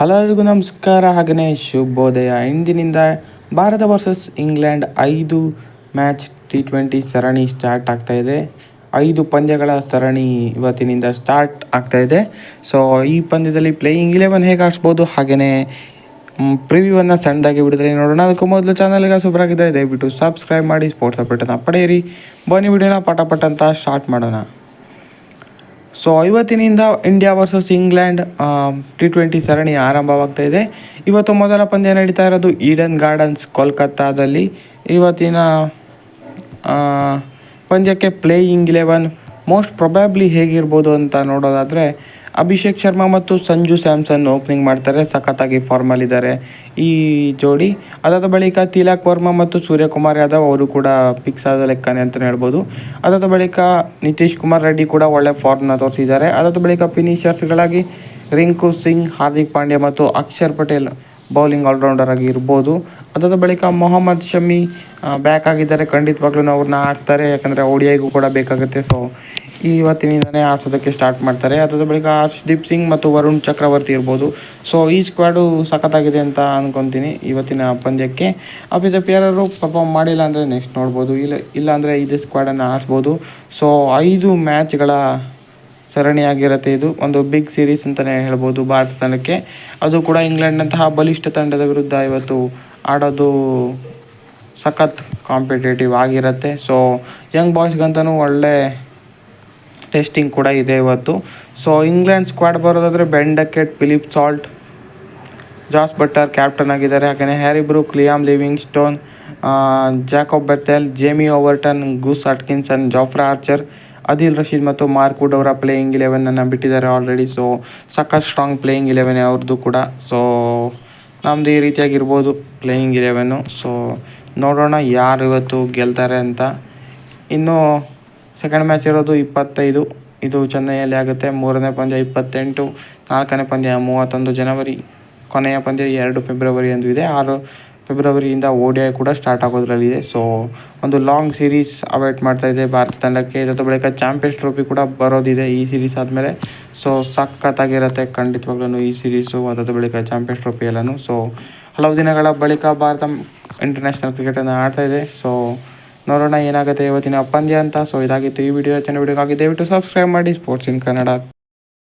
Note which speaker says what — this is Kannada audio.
Speaker 1: ಹಲೋ ನಮಸ್ಕಾರ. ಹಾಗೆಯೇ ಶುಭೋದಯ. ಇಂದಿನಿಂದ ಭಾರತ ವರ್ಸಸ್ ಇಂಗ್ಲೆಂಡ್ ಐದು ಮ್ಯಾಚ್ ಟಿ ಟ್ವೆಂಟಿ ಸರಣಿ ಸ್ಟಾರ್ಟ್ ಆಗ್ತಾ ಇದೆ. ಐದು ಪಂದ್ಯಗಳ ಸರಣಿ ಇವತ್ತಿನಿಂದ ಸ್ಟಾರ್ಟ್ ಆಗ್ತಾ ಇದೆ. ಸೊ ಈ ಪಂದ್ಯದಲ್ಲಿ ಪ್ಲೇಯಿಂಗ್ ಇಲೆವೆನ್ ಹೇಗೆ ಆಡಿಸ್ಬೋದು? ಹಾಗೆಯೇ ಪ್ರಿವ್ಯೂವನ್ನು ಸಣ್ಣದಾಗಿ ಬಿಡಿದ್ರೆ ನೋಡೋಣ. ಅದಕ್ಕೂ ಮೊದಲು ಚಾನಲ್ಗೆ ಸೂಪರಾಗಿದ್ದರೆ ದಯವಿಟ್ಟು ಸಬ್ಸ್ಕ್ರೈಬ್ ಮಾಡಿ ಸ್ಪೋರ್ಟ್ಸ್ ಅಪ್ಡೇಟನ್ನು ಪಡೆಯಿರಿ. ಬನ್ನಿ, ವಿಡಿಯೋನ ಪಟ ಅಂತ ಸ್ಟಾರ್ಟ್ ಮಾಡೋಣ. ಸೊ ಇವತ್ತಿನಿಂದ India versus England T twenty ಸರಣಿ ಆರಂಭವಾಗ್ತಾ ಇದೆ. ಇವತ್ತು ಮೊದಲ ಪಂದ್ಯ ನಡೀತಾ ಇರೋದು ಈಡನ್ ಗಾರ್ಡನ್ಸ್ ಕೋಲ್ಕತ್ತಾದಲ್ಲಿ. ಇವತ್ತಿನ ಪಂದ್ಯಕ್ಕೆ ಪ್ಲೇಯಿಂಗ್ ಇಲೆವೆನ್ ಮೋಸ್ಟ್ ಪ್ರೊಬ್ಯಾಬ್ಲಿ ಹೇಗಿರ್ಬೋದು ಅಂತ ನೋಡೋದಾದರೆ ಅಭಿಷೇಕ್ ಶರ್ಮಾ ಮತ್ತು ಸಂಜು ಸ್ಯಾಮ್ಸನ್ ಓಪನಿಂಗ್ ಮಾಡ್ತಾರೆ, ಸಖತ್ತಾಗಿ ಫಾರ್ಮಲ್ಲಿದ್ದಾರೆ ಈ ಜೋಡಿ ಅದಾದ ಬಳಿಕ ತಿಲಕ್ ವರ್ಮಾ ಮತ್ತು ಸೂರ್ಯಕುಮಾರ್ ಯಾದವ್ ಅವರು ಕೂಡ ಫಿಕ್ಸ್ ಆದ ಲೆಕ್ಕನೇ ಅಂತಲೇ ಹೇಳ್ಬೋದು. ಅದಾದ ಬಳಿಕ ನಿತೀಶ್ ಕುಮಾರ್ ರೆಡ್ಡಿ ಕೂಡ ಒಳ್ಳೆ ಫಾರ್ಮ್ನ ತೋರಿಸಿದ್ದಾರೆ. ಅದಾದ ಬಳಿಕ ಫಿನಿಷರ್ಸ್ಗಳಾಗಿ ರಿಂಕು ಸಿಂಗ್, ಹಾರ್ದಿಕ್ ಪಾಂಡ್ಯ ಮತ್ತು ಅಕ್ಷರ್ ಪಟೇಲ್ ಬೌಲಿಂಗ್ ಆಲ್ರೌಂಡರ್ ಆಗಿ ಇರ್ಬೋದು. ಅದಾದ ಬಳಿಕ ಮೊಹಮ್ಮದ್ ಶಮಿ ಬ್ಯಾಕ್ ಆಗಿದ್ದಾರೆ. ಖಂಡಿತವಾಗ್ಲೂ ಅವ್ರನ್ನ ಆಡಿಸ್ತಾರೆ, ಯಾಕಂದರೆ ಓಡಿಐಗೂ ಕೂಡ ಬೇಕಾಗುತ್ತೆ. ಸೊ ಇವತ್ತಿನಿಂದನೇ ಆಡ್ಸೋದಕ್ಕೆ ಸ್ಟಾರ್ಟ್ ಮಾಡ್ತಾರೆ. ಅದಾದ ಬಳಿಕ ಹರ್ಷ್ದೀಪ್ ಸಿಂಗ್ ಮತ್ತು ವರುಣ್ ಚಕ್ರವರ್ತಿ ಇರ್ಬೋದು. ಸೊ ಈ ಸ್ಕ್ವಾಡು ಸಖತ್ತಾಗಿದೆ ಅಂತ ಅಂದ್ಕೊತೀನಿ ಇವತ್ತಿನ ಪಂದ್ಯಕ್ಕೆ. ಅಪ್ಪಿದ ಯಾರು ಪರ್ಫಾರ್ಮ್ ಮಾಡಿಲ್ಲ ಅಂದರೆ ನೆಕ್ಸ್ಟ್ ನೋಡ್ಬೋದು. ಇಲ್ಲ ಇಲ್ಲ ಅಂದರೆ ಇದೇ ಸ್ಕ್ವಾಡನ್ನು ಆಡಿಸ್ಬೋದು. ಸೊ ಐದು ಮ್ಯಾಚ್ಗಳ ಸರಣಿಯಾಗಿರುತ್ತೆ ಇದು. ಒಂದು ಬಿಗ್ ಸೀರೀಸ್ ಅಂತಲೇ ಹೇಳ್ಬೋದು ಭಾರತ ತಂಡಕ್ಕೆ ಅದು ಕೂಡ ಇಂಗ್ಲೆಂಡ್ನಂತಹ ಬಲಿಷ್ಠ ತಂಡದ ವಿರುದ್ಧ ಇವತ್ತು ಆಡೋದು ಸಖತ್ ಕಾಂಪಿಟೇಟಿವ್ ಆಗಿರುತ್ತೆ. ಸೊ ಯಂಗ್ ಬಾಯ್ಸ್ಗಂತನೂ ಒಳ್ಳೆ ಟೆಸ್ಟಿಂಗ್ ಕೂಡ ಇದೆ ಇವತ್ತು. ಸೊ ಇಂಗ್ಲೆಂಡ್ ಸ್ಕ್ವಾಡ್ ಬರೋದಾದರೆ Ben Duckett Duckett Philip Salt Jos Buttler captain ಆಗಿದ್ದಾರೆ. ಹಾಗೆಯೇ Harry Brook Liam Livingstone Jacob Bethell Jamie Overton Gus Atkinson Jofra Archer Adil Rashid ಮತ್ತು ಮಾರ್ಕ್ ವುಡ್ ಅವರ ಪ್ಲೇಯಿಂಗ್ ಇಲೆವೆನನ್ನು ಬಿಟ್ಟಿದ್ದಾರೆ ಆಲ್ರೆಡಿ ಸೊ ಸಖತ್ ಸ್ಟ್ರಾಂಗ್ ಪ್ಲೇಯಿಂಗ್ ಇಲೆವೆನ್ ಅವ್ರದ್ದು ಕೂಡ. ಸೊ ನಮ್ಮದು ಈ ರೀತಿಯಾಗಿರ್ಬೋದು ಪ್ಲೇಯಿಂಗ್ ಇಲೆವೆನ್ನು ಸೊ ನೋಡೋಣ ಯಾರು ಇವತ್ತು ಗೆಲ್ತಾರೆ ಅಂತ. ಇನ್ನು ಸೆಕೆಂಡ್ ಮ್ಯಾಚ್ ಇರೋದು ಇಪ್ಪತ್ತೈದು. ಇದು ಚೆನ್ನೈಯಲ್ಲಿ ಆಗುತ್ತೆ. ಮೂರನೇ ಪಂದ್ಯ ಇಪ್ಪತ್ತೆಂಟು, ನಾಲ್ಕನೇ ಪಂದ್ಯ ಮೂವತ್ತೊಂದು ಜನವರಿ, ಕೊನೆಯ ಪಂದ್ಯ ಎರಡು ಫೆಬ್ರವರಿ ಎಂದು ಇದೆ. ಆರು ಫೆಬ್ರವರಿಯಿಂದ ಓಡಿಐ ಕೂಡ ಸ್ಟಾರ್ಟ್ ಆಗೋದ್ರಲ್ಲಿದೆ. ಸೊ ಒಂದು ಲಾಂಗ್ ಸೀರೀಸ್ ಅವಾಯ್ಡ್ ಇದೆ ಭಾರತ ತಂಡಕ್ಕೆ. ಇದಾದ ಬಳಿಕ ಚಾಂಪಿಯನ್ಸ್ ಟ್ರೋಫಿ ಕೂಡ ಬರೋದಿದೆ ಈ ಸೀರೀಸ್ ಆದಮೇಲೆ. ಸೊ ಸಖತ್ತಾಗಿರುತ್ತೆ ಖಂಡಿತವಾಗ್ಲೂ ಈ ಸೀರೀಸು ಅದಾದ ಬಳಿಕ ಚಾಂಪಿಯನ್ಸ್ ಟ್ರೋಫಿ ಎಲ್ಲನೂ. ಸೊ ಹಲವು ದಿನಗಳ ಬಳಿಕ ಭಾರತ ಇಂಟರ್ನ್ಯಾಷನಲ್ ಕ್ರಿಕೆಟನ್ನು ಆಡ್ತಾ ಇದೆ. ಸೊ ನೋಡೋಣ ಏನಾಗುತ್ತೆ ಇವತ್ತಿನ ಪಂದ್ಯ ಅಂತ. ಸೊ ಇದಾಗಿತ್ತು ಈ ವಿಡಿಯೋ ಚೆನ್ನಾಗಿ ಆಗಿದೆ ದಯವಿಟ್ಟು ಸಬ್ಸ್ಕ್ರೈಬ್ ಮಾಡಿ. ಸ್ಪೋರ್ಟ್ಸ್ ಇನ್ ಕನ್ನಡ